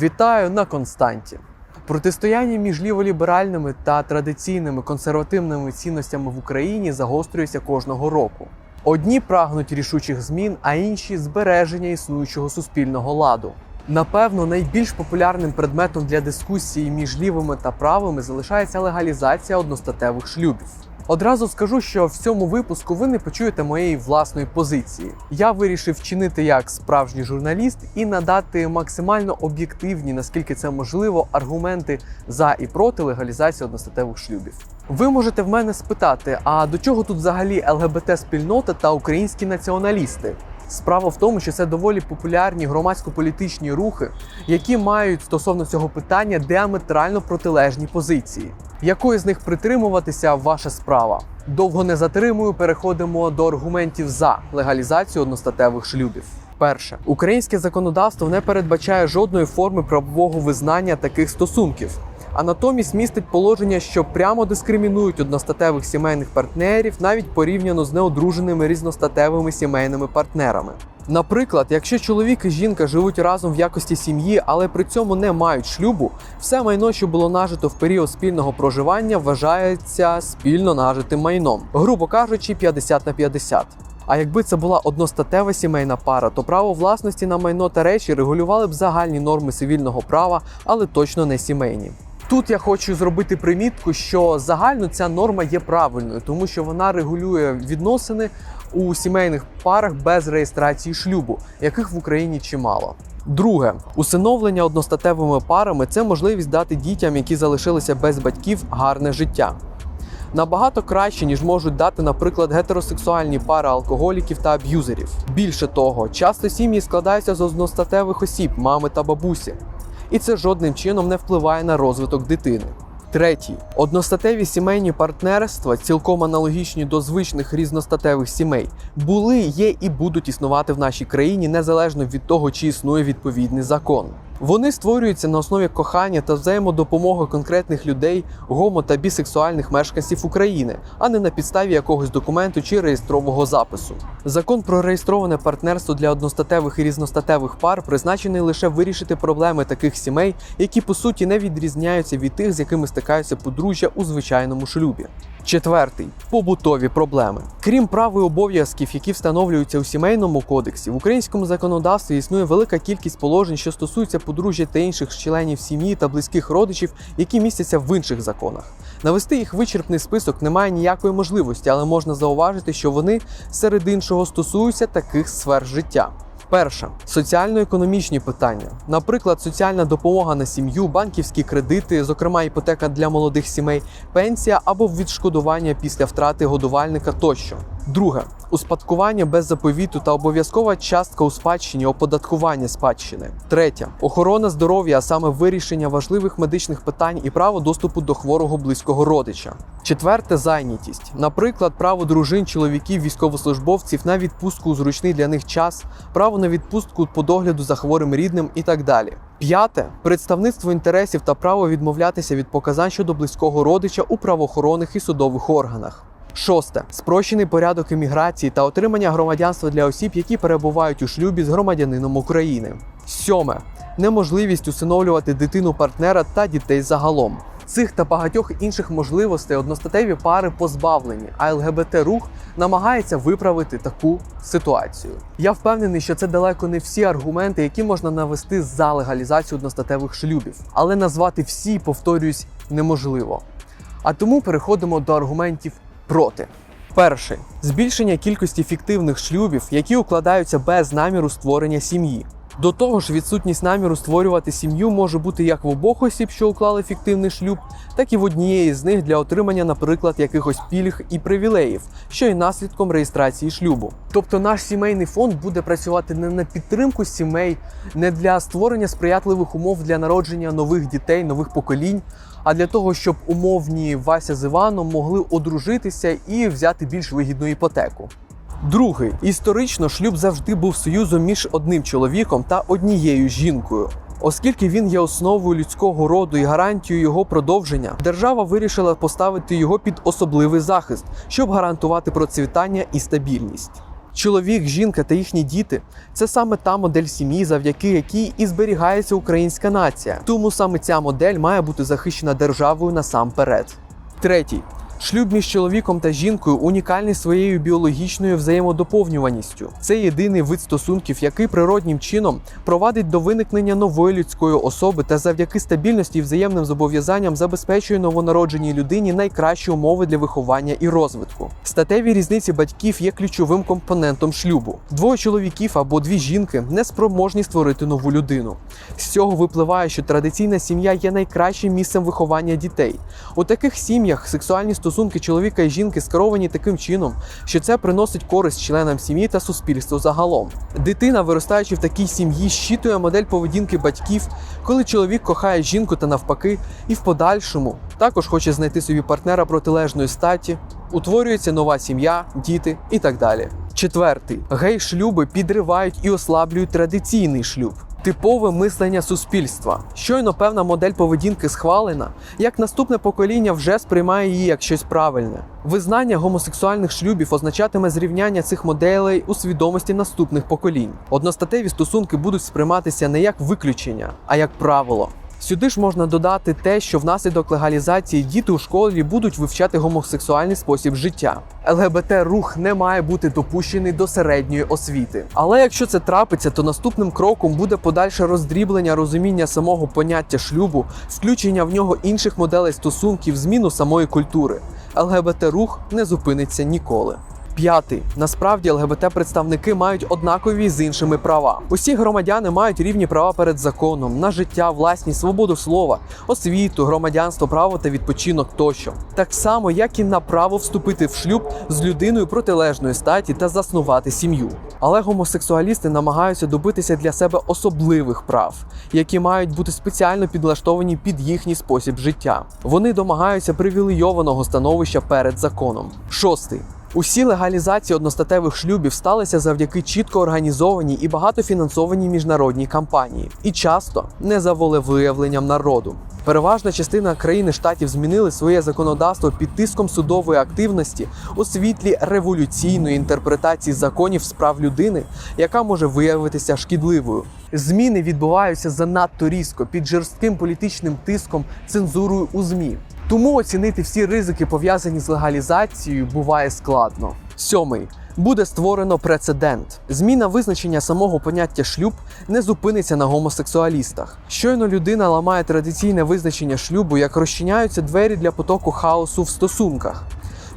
Вітаю на Константі. Протистояння між ліволіберальними та традиційними консервативними цінностями в Україні загострюється кожного року. Одні прагнуть рішучих змін, а інші збереження існуючого суспільного ладу. Напевно, найбільш популярним предметом для дискусії між лівими та правими залишається легалізація одностатевих шлюбів. Одразу скажу, що в цьому випуску ви не почуєте моєї власної позиції. Я вирішив вчинити як справжній журналіст і надати максимально об'єктивні, наскільки це можливо, аргументи за і проти легалізації одностатевих шлюбів. Ви можете в мене спитати: а до чого тут взагалі ЛГБТ-спільнота та українські націоналісти? Справа в тому, що це доволі популярні громадсько-політичні рухи, які мають стосовно цього питання діаметрально протилежні позиції. Якої з них притримуватися ваша справа? Довго не затримую, переходимо до аргументів за легалізацію одностатевих шлюбів. Перше, українське законодавство не передбачає жодної форми правового визнання таких стосунків, а натомість містить положення, що прямо дискримінують одностатевих сімейних партнерів навіть порівняно з неодруженими різностатевими сімейними партнерами. Наприклад, якщо чоловік і жінка живуть разом в якості сім'ї, але при цьому не мають шлюбу, все майно, що було нажито в період спільного проживання, вважається спільно нажитим майном, грубо кажучи, 50 на 50. А якби це була одностатева сімейна пара, то право власності на майно та речі регулювали б загальні норми цивільного права, але точно не сімейні. Тут я хочу зробити примітку, що загально ця норма є правильною, тому що вона регулює відносини у сімейних парах без реєстрації шлюбу, яких в Україні чимало. Друге, усиновлення одностатевими парами це можливість дати дітям, які залишилися без батьків, гарне життя. Набагато краще, ніж можуть дати, наприклад, гетеросексуальні пари алкоголіків та аб'юзерів. Більше того, часто сім'ї складаються з одностатевих осіб, мами та бабусі, і це жодним чином не впливає на розвиток дитини. Третій одностатеві сімейні партнерства, цілком аналогічні до звичних різностатевих сімей, були, є і будуть існувати в нашій країні незалежно від того, чи існує відповідний закон. Вони створюються на основі кохання та взаємодопомоги конкретних людей, гомо та бісексуальних мешканців України, а не на підставі якогось документу чи реєстрового запису. Закон про реєстроване партнерство для одностатевих і різностатевих пар призначений лише вирішити проблеми таких сімей, які по суті не відрізняються від тих, з якими стикаються подружжя у звичайному шлюбі. Четвертий побутові проблеми. Крім прав і обов'язків, які встановлюються у сімейному кодексі, в українському законодавстві існує велика кількість положень, що стосуються подружжя та інших членів сім'ї та близьких родичів, які містяться в інших законах. Навести їх вичерпний список немає ніякої можливості, але можна зауважити, що вони серед іншого стосуються таких сфер життя. Перше соціально-економічні питання, наприклад, соціальна допомога на сім'ю, банківські кредити, зокрема іпотека для молодих сімей, пенсія або відшкодування після втрати годувальника тощо. Друге успадкування без заповіту та обов'язкова частка у спадщині, оподаткування спадщини. Третє охорона здоров'я, а саме вирішення важливих медичних питань і право доступу до хворого близького родича. Четверте зайнятість, наприклад, право дружин, чоловіків, військовослужбовців на відпустку у зручний для них час, право на відпустку по догляду за хворим рідним і так далі. П'яте представництво інтересів та право відмовлятися від показань щодо близького родича у правоохоронних і судових органах. Шосте спрощений порядок імміграції та отримання громадянства для осіб, які перебувають у шлюбі з громадянином України. Сьоме неможливість усиновлювати дитину партнера та дітей загалом. Цих та багатьох інших можливостей одностатеві пари позбавлені, а ЛГБТ рух намагається виправити таку ситуацію. Я впевнений, що це далеко не всі аргументи, які можна навести за легалізацію одностатевих шлюбів, але назвати всі, повторюсь, неможливо. А тому переходимо до аргументів проти. Перше збільшення кількості фіктивних шлюбів, які укладаються без наміру створення сім'ї. До того ж, відсутність наміру створювати сім'ю може бути як в обох осіб, що уклали фіктивний шлюб, так і в однієї з них для отримання, наприклад, якихось пільг і привілеїв, що є наслідком реєстрації шлюбу. Тобто наш сімейний фонд буде працювати не на підтримку сімей, не для створення сприятливих умов для народження нових дітей, нових поколінь, а для того, щоб умовні Вася з Іваном могли одружитися і взяти більш вигідну іпотеку. Другий історично шлюб завжди був союзом між одним чоловіком та однією жінкою. Оскільки він є основою людського роду і гарантією його продовження, держава вирішила поставити його під особливий захист, щоб гарантувати процвітання і стабільність. Чоловік, жінка та їхні діти це саме та модель сім'ї, завдяки якій і зберігається українська нація. Тому саме ця модель має бути захищена державою насамперед. Третій. Шлюб між чоловіком та жінкою унікальний своєю біологічною взаємодоповнюваністю. Це єдиний вид стосунків, який природнім чином провадить до виникнення нової людської особи та завдяки стабільності і взаємним зобов'язанням забезпечує новонародженій людині найкращі умови для виховання і розвитку. Статеві різниці батьків є ключовим компонентом шлюбу. Двоє чоловіків або дві жінки не спроможні створити нову людину. З цього випливає, що традиційна сім'я є найкращим місцем виховання дітей. У таких сім'ях сексуальні стосунки чоловіка і жінки скеровані таким чином, що це приносить користь членам сім'ї та суспільству загалом. Дитина, виростаючи в такій сім'ї, щитує модель поведінки батьків, коли чоловік кохає жінку та навпаки, і в подальшому також хоче знайти собі партнера протилежної статі. Утворюється нова сім'я, діти і так далі. Четвертий гей-шлюби підривають і ослаблюють традиційний шлюб. Типове мислення суспільства. Щойно певна модель поведінки схвалена, як наступне покоління вже сприймає її як щось правильне. Визнання гомосексуальних шлюбів означатиме зрівняння цих моделей у свідомості наступних поколінь. Одностатеві стосунки будуть сприйматися не як виключення, а як правило. Сюди ж можна додати те, що внаслідок легалізації діти у школі будуть вивчати гомосексуальний спосіб життя. ЛГБТ-рух не має бути допущений до середньої освіти. Але якщо це трапиться, то наступним кроком буде подальше роздріблення розуміння самого поняття шлюбу, включення в нього інших моделей стосунків, зміну самої культури. ЛГБТ-рух не зупиниться ніколи. П'ятий насправді ЛГБТ-представники мають однакові з іншими права. Усі громадяни мають рівні права перед законом на життя, власність, свободу слова, освіту, громадянство, право та відпочинок тощо. Так само, як і на право вступити в шлюб з людиною протилежної статі та заснувати сім'ю. Але гомосексуалісти намагаються добитися для себе особливих прав, які мають бути спеціально підлаштовані під їхній спосіб життя. Вони домагаються привілейованого становища перед законом. Шостий. Усі легалізації одностатевих шлюбів сталися завдяки чітко організованій і багатофінансованій міжнародній кампанії, і часто не за волевиявленням народу. Переважна частина країни штатів змінили своє законодавство під тиском судової активності у світлі революційної інтерпретації законів з прав людини, яка може виявитися шкідливою. Зміни відбуваються занадто різко під жорстким політичним тиском, цензурою у змі. Тому оцінити всі ризики, пов'язані з легалізацією, буває складно. Сьомий. Буде створено прецедент. Зміна визначення самого поняття шлюб не зупиниться на гомосексуалістах. Щойно людина ламає традиційне визначення шлюбу, як розчиняються двері для потоку хаосу в стосунках.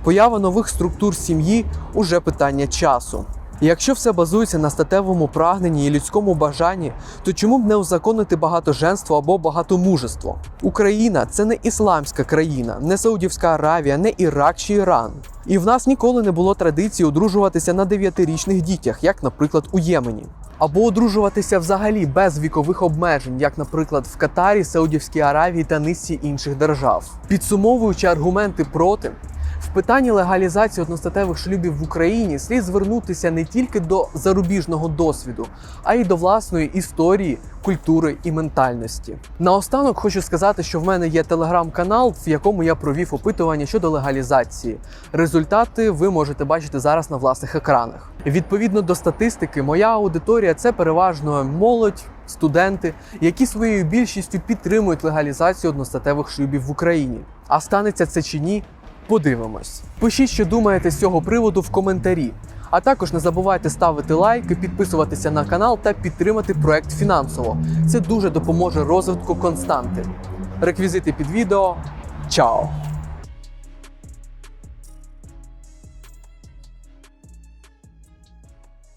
Поява нових структур сім'ї уже питання часу. Якщо все базується на статевому прагненні і людському бажанні, то чому б не узаконити багатоженство або багатомужество? Україна це не ісламська країна, не Саудівська Аравія, не Ірак чи Іран. І в нас ніколи не було традиції одружуватися на дев'ятирічних дітях, як, наприклад, у Ємені. Або одружуватися взагалі без вікових обмежень, як, наприклад, в Катарі, Саудівській Аравії та низці інших держав. Підсумовуючи аргументи проти, в питанні легалізації одностатевих шлюбів в Україні слід звернутися не тільки до зарубіжного досвіду, а й до власної історії, культури і ментальності. Наостанок хочу сказати, що в мене є телеграм-канал, в якому я провів опитування щодо легалізації. Результати ви можете бачити зараз на власних екранах. Відповідно до статистики, моя аудиторія це переважно молодь. Студенти, які своєю більшістю підтримують легалізацію одностатевих шлюбів в Україні. А станеться це чи ні, Подивимось. Пишіть, що думаєте з цього приводу в коментарі. А також не забувайте ставити лайки, підписуватися на канал та підтримати проект фінансово. Це дуже допоможе розвитку константи. Реквізити під відео. Чао!